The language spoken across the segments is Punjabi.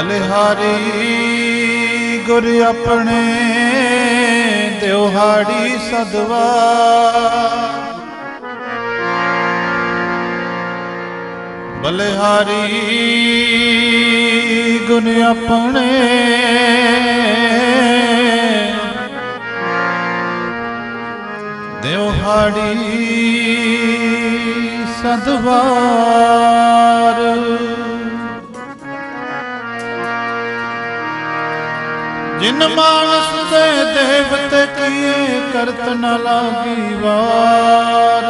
ਬਲਿਹਾਰੀ ਗੁਰ ਆਪਣੇ ਦਿਵਹਾੜੀ ਸਦਵਾ। ਬਲਿਹਾਰੀ ਗੁਣ ਆਪਣੇ ਦਿਵਹਾੜੀ ਸਦਵਾਰ। ਜਿਨ ਮਾਨਸ ਦੇ ਦੇਵਤੇ ਕੀਏ ਕਰਤ ਨ ਲਾਗੀ ਵਾਰ।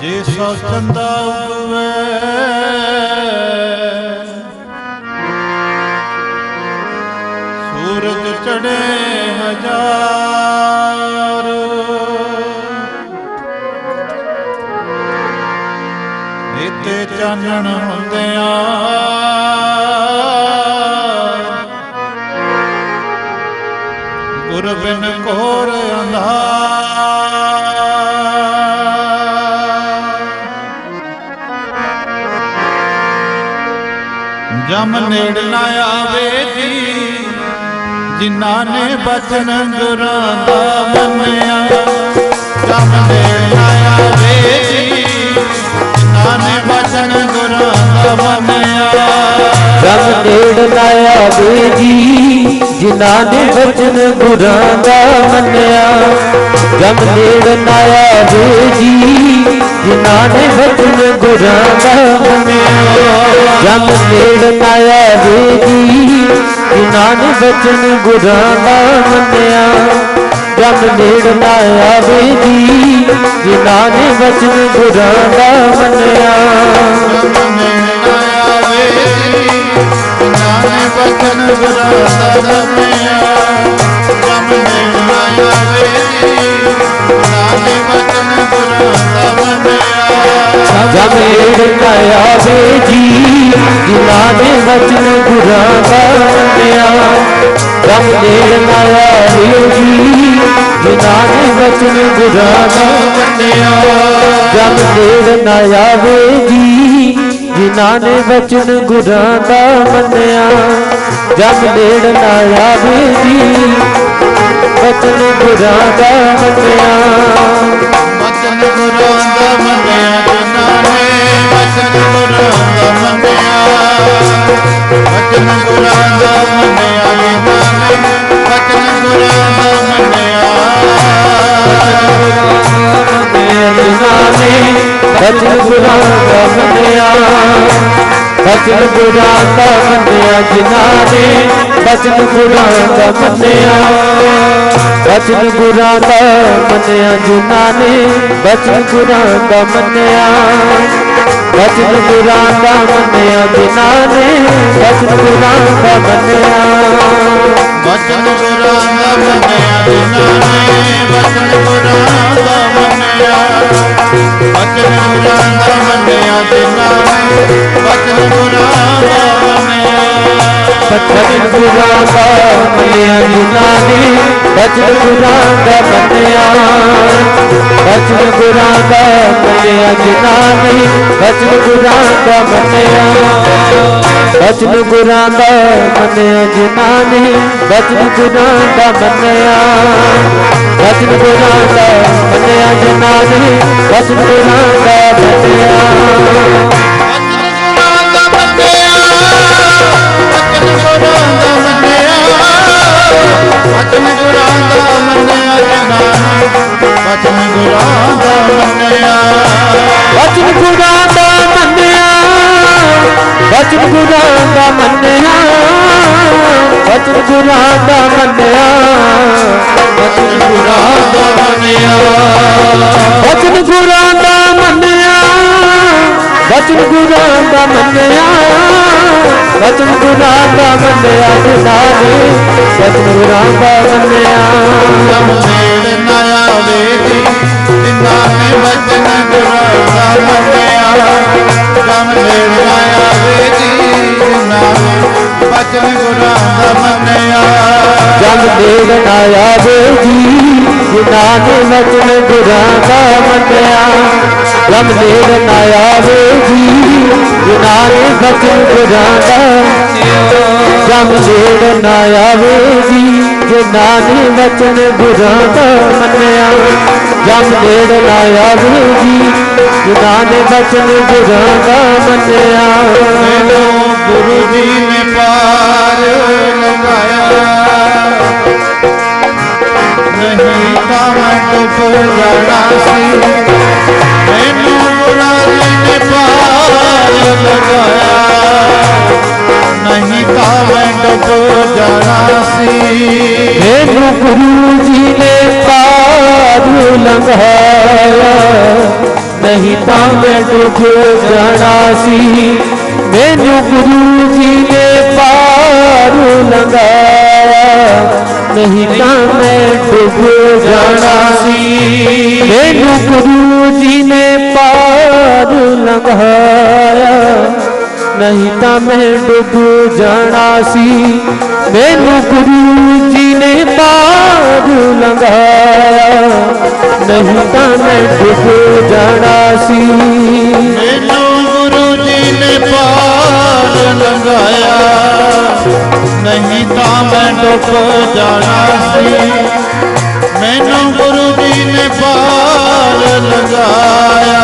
ਜੇ ਸੋ ਚੰਦਾ ਉਗਵੇ ਬਿਨ ਕੋਰ ਅੰਧਾਰ ਜਮ ਨੇੜ ਨਾ ਆਵੇ ਜੀ, ਜਿਨ੍ਹਾਂ ਨੇ ਬਚਨ ਗੁਰਾਂ ਦਾ ਮੰਨਿਆ। ਜਮ ਨੇੜ ਨਾ ਆਵੇ ਜੀ, ਜਿਨ੍ਹਾਂ ਨੇ ਬਚਨ ਗੁਰਾਂ ਦਾ ਮੰਨਿਆ। ਰਮ ਨੇੜ ਨਾ ਆਵੇ ਜੀ, ਜਿਨ੍ਹਾਂ ਨੇ ਵਚਨ ਗੁਰਾਂ ਦਾ ਮੰਨਿਆ। ਜਮ ਨੇੜ ਨਾ ਆਵੇ ਜੀ, ਜਿਨ੍ਹਾਂ ਨੇ ਵਚਨ ਗੁਰਾਂ ਦਾ ਮੰਨਿਆ। ਜਮ ਨੇੜ ਨਾ ਆਵੇ ਜੀ, ਜਿਨ੍ਹਾਂ ਨੇ ਵਚਨ ਗੁਰਾਂ ਦਾ ਮੰਨਿਆ। ਜਮ ਨੇੜ ਨਾ ਆਵੇ ਜੀ, ਜਿਨ੍ਹਾਂ ਨੇ ਵਚਨ ਗੁਰਾਂ ਦਾ ਮੰਨਿਆ। ਨਾਨਕ ਬਚਨ ਬਰਾਤਾ ਰਮਿਆ ਜਮ ਦੇਣ ਆਵੇ। ਨਾਨਕ ਬਚਨ ਬਰਾਤਾ ਰਮਿਆ ਜਮ ਦੇਣ ਆਵੇ ਜੀ ਜਿਨਾ ਦੇ ਬਚਨ ਗੁਰਾਂ ਦਾ ਰਮਿਆ ਜਮ ਦੇਣ ਆਵੇ ਜੀ ਜਿਨਾ ਦੇ ਬਚਨ ਗੁਰਾਂ ਦਾ ਰਮਿਆ ਜਮ ਦੇਣ ਆਵੇ ਜਿਨ੍ਹਾਂ ਨੇ ਵਚਨ ਗੁਰਾਂ ਦਾ ਮੰਨਿਆ ਜਮੇੜ ਨਾ ਆਵੇ ਜੀ। ਵਚਨ ਗੁਰਾਂ ਦਾ ਮੰਨਿਆ। ਬਚਨ ਗੁਰਾਂ ਦਾ ਮੰਨਿਆ ਜਿਨ੍ਹਾਂ ਨੇ ਬਚਨ ਗੁਰਾਂ ਦਾ ਮੰਨਿਆ। ਬਚਨ ਗੁਰਾਂ ਦਾ ਮੰਨਿਆ ਜਿਨ੍ਹਾਂ ਨੇ ਬਚਨ ਗੁਰਾਂ ਦਾ ਮੰਨਿਆ। ਜਿਨ੍ਹਾਂ ਨੇ ਬਚਨ ਗੁਰਾਂ ਦਾ ਮੰਨਿਆ। ਬਚਨ ਗੁਰਾਂ ਦਾ ਮੰਨਿਆ ਜਿਨ੍ਹਾਂ ਨੇ, ਬਚਨ ਗੁਰਾਂ ਦਾ ਮੰਨਿਆ। ਬਚਨ ਗੁਰਾਂ ਦਾ ਮੰਨਿਆ ਜਿਨ੍ਹਾਂ ਨੇ, ਬਚਨ ਗੁਰਾਂ ਦਾ ਮੰਨਿਆ। ਬਚਨ ਗੁਰਾਂ ਦਾ ਮੰਨਿਆ ਜਿਨ੍ਹਾਂ ਨੇ, ਬਚਨ ਗੁਰਾਂ ਦਾ ਮੰਨਿਆ। ਬਚਨ ਗੁਰਾਂ ਦਾ ਮੰਨਿਆ ਜਿਨ੍ਹਾਂ ਨੇ ਬਚਨ ਗੁਰਾਂ ਦਾ ਮੰਨਿਆ ਬਚਨ ਗੁਰਾਂ ਦਾ ਮੰਨਿਆ ਬਚਨ ਗੁਰਾਂ ਦਾ ਮੰਨਿਆ ਬਚਨ ਗੁਰਾਂ ਦਾ ਮੰਨਿਆ ਜਿਨ੍ਹਾਂ ਬਚਨ ਗੁਰਾਂ ਦਾ ਮੰਨਿਆ ਬਚਨ ਗੁਰਾਂ ਦਾ ਮੰਨਿਆ ਜਿਨ੍ਹਾਂ ਬਚਨ ਗੁਰਾਂ ਦਾ ਮੰਨਿਆ ਬਚਨ ਗੁਰਾਂ ਦਾ ਮੰਨਿਆ ਜਿਨ੍ਹਾਂ ਬਚਨ ਗੁਰਾਂ ਗੁਰਾਂ ਦਾ ਮੰਨਿਆ। ਬਚਨ ਗੁਰਾਂ ਦਾ ਮੰਨਿਆ। ਬਚਨ ਗੁਰਾਂ ਦਾ ਮੰਨਿਆ। ਬਚਨ ਗੁਰਾਂ ਦਾ ਮੰਨਿਆ ਬਚਨ ਗੁਰਾਂ ਦਾ ਮੰਨਿਆ ਜਿਨ੍ਹਾਂ ਬਚਨ ਗੁਰਾਂ ਦਾ ਮੰਨਿਆ। ਜਮ ਨੇੜ ਨਾ ਆਵੇ ਜੀ। ਨੇ ਬਚਨ ਗੁਰਾਂ ਦਾ ਮੰਨਿਆ ਜਮ ਨੇੜ ਨਾ ਆਵੇ ਜੀ ਜਿਨ੍ਹਾਂ ਨੇ ਬਚਨ ਗੁਰਾਂ ਦਾ ਮੰਨਿਆ। ਜਮ ਨੇੜ ਨਾ ਆਵੇ ਜੀ ਨੇ ਵਚਨ ਗੁਰਾਂ ਦਾ ਮੰਨਿਆ। ਜਮ ਨੇੜ ਨਾ ਆਵੇ ਜੀ ਨੇ ਵਚਨ ਗੁਰਾਂ ਦਾ ਜਮ ਨੇੜ ਨਾ ਜੀ ਜਿਨ੍ਹਾਂ ਨੇ ਵਚਨ ਗੁਰਾਂ ਦਾ ਮੰਨਿਆ। ਜਮ ਨੇੜ ਨਾ ਆਵੇ ਜੀ ਨੇ ਵਚਨ ਗੁਰਾਂ ਦਾ ਮੰਨਿਆ। ਮੈਨੂੰ ਗੁਰੂ ਜੀ ਨੇ ਪਾਰ ਲਗਾਇਆ ਨਹੀਂ ਤਾਂ ਮੈਂ ਜਾਣਾ ਸੀ ਮੈਨੂੰ ਗੁਰੂ ਨੇ ਪਾਰ ਲਗਾਇਆ ਨਹੀਂ ਤਾਂ ਮੈਂ ਡੁੱਬ ਜਾਣਾ ਸੀ ਮੈਨੂੰ ਗੁਰੂ ਜੀ ਨੇ ਪਾਰ ਲਗਾਇਆ ਨਹੀਂ ਤਾਂ ਮੈਂ ਦੁੱਖ ਜਾਣਾ ਸੀ। ਮੈਨੂੰ ਗੁਰੂ ਜੀ ਨੇ ਪਾਰ ਲੰਘਾਇਆ। ਨਹੀਂ ਤਾਂ ਮੈਂ ਡੁੱਬ ਜਾਣਾ ਸੀ। ਮੈਨੂੰ ਗੁਰੂ ਜੀ ਨੇ ਪਾਰ ਲੰਘਾਇਆ। ਨਹੀਂ ਤਾਂ ਮੈਂ ਡੁੱਬ ਜਾਣਾ ਸੀ। ਮੈਨੂੰ ਗੁਰੂ ਜੀ ਨੇ ਪਾਰ ਲੰਘਾਇਆ। ਨਹੀਂ ਤਾਂ ਮੈਂ ਡੁੱਬ ਜਾਣਾ ਸੀ। ਮੈਨੂੰ ਗੁਰੂ ਜੀ ਨੇ ਪਾਰ ਲੰਘਾਇਆ। ਨਹੀਂ ਤਾਂ ਮੈਂ ਡੁੱਬ ਜਾਣਾ ਸੀ। ਮੈਨੂੰ ਗੁਰੂ ਜੀ ਨੇ ਪਾਰ ਲੰਘਾਇਆ।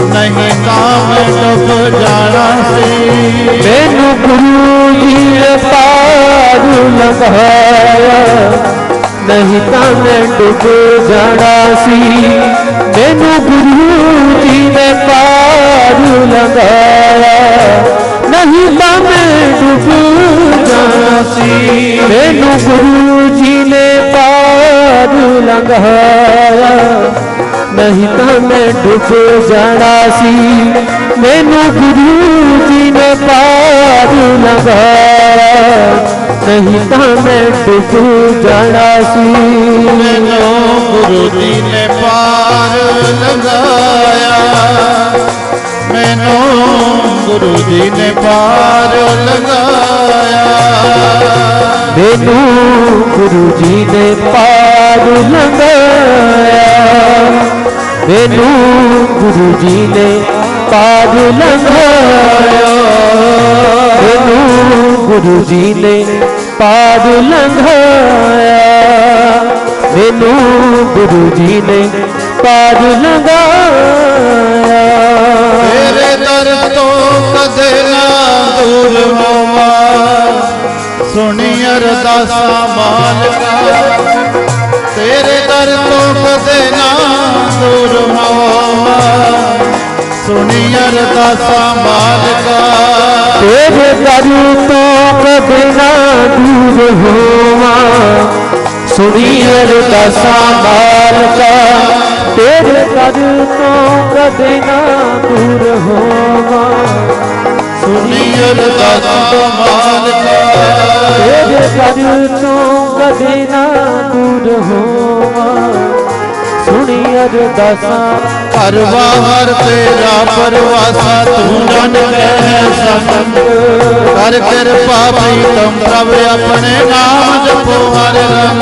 ਨਹੀਂ ਤਾਂ ਮੈਂ ਡੁੱਬ ਜਾਣਾ ਸੀ। ਮੈਨੂੰ ਗੁਰੂ ਜੀ ਨੇ ਪਾਰ ਲੰਘਾਇਆ। ਨਹੀਂ ਤਾਂ ਮੈਂ ਡੁੱਬ ਜਾਣਾ ਸੀ। ਮੈਨੂੰ ਗੁਰੂ ਜੀ ਨੇ ਪਾਰ ਲੰਘਾਇਆ। ਲੰਘਾਇਆ ਨਹੀਂ ਤਾਂ ਮੈਂ ਡੁੱਬ ਜਾਣਾ ਸੀ ਮੈਨੂੰ ਗੁਰੂ ਜੀ ਨੇ ਪਾਰ ਲਗਾਇਆ ਨਹੀਂ ਤਾਂ ਮੈਂ ਡੁੱਬ ਜਾਣਾ ਸੀ ਮੈਨੂੰ ਗੁਰੂ ਜੀ ਨੇ ਪਾਰ ਲੰਘਾਇਆ ਮੈਨੂੰ ਗੁਰੂ ਜੀ ਨੇ ਪਾਰ ਲੰਘਾਇਆ ਮੈਨੂੰ ਗੁਰੂ ਜੀ ਨੇ ਪਾਰ ਲੰਘਾਇਆ ਮੈਨੂੰ ਗੁਰੂ ਜੀ ਨੇ ਪਾਰ ਲੰਘਾਇਆ ਮੈਨੂੰ ਗੁਰੂ ਜੀ ਨੇ ਪਾਰ ਲੰਘਾਇਆ ਮੈਨੂੰ ਗੁਰੂ ਜੀ ਨੇ ਪਾਰ ਲੰਘਾਇਆ ਤੇਰੇ ਦਰ ਤੋਂ ਕਦੇ ਨਾ ਦੂਰ ਹੋਵਾਂ। ਸੁਣੀ ਅਰਦਾਸਾਂ ਮਾਲਕਾ। ਤੇਰੇ ਦਰ ਤੋਂ ਕਦੇ ਨਾ ਦੂਰ ਹੋਵਾਂ ਸੁਣੀ ਅਰਦਾਸਾਂ ਮਾਲਕਾ। ਤੇਰੇ ਦਰ ਤੋਂ ਕਦੇ ਨਾ ਦੂਰ ਹੋਵਾਂ। ਸੁਣੀ ਅਰਦਾਸਾਂ ਮਾਲਕਾ। ਤੇਰੇ ਦਰ ਤੋਂ ਕਦੇ ਨਾ ਦੂਰ ਹੋਵਾਂ। ਸੁਣੀ ਅਰਦਾਸਾਂ ਮਾਲਕਾ। ਤੇਰੇ ਦਰ ਤੋਂ ਕਦੇ ਨਾ ਦੂਰ ਹੋਵਾਂ। ਸੁਣੀ ਅਰਦਾਸਾਂ ਹਰ ਬਾਹਰ ਤੇਰਾ ਪਰਵਾਸਾ ਤੂੰ ਜਨ ਕਹਿ ਸੰਤ ਕਰ ਕਿਰਪਾ ਪ੍ਰੀਤਮ ਪ੍ਰਭ ਆਪਣੇ ਨਾਮ ਜਪੋ ਹਰ ਰੰਗ।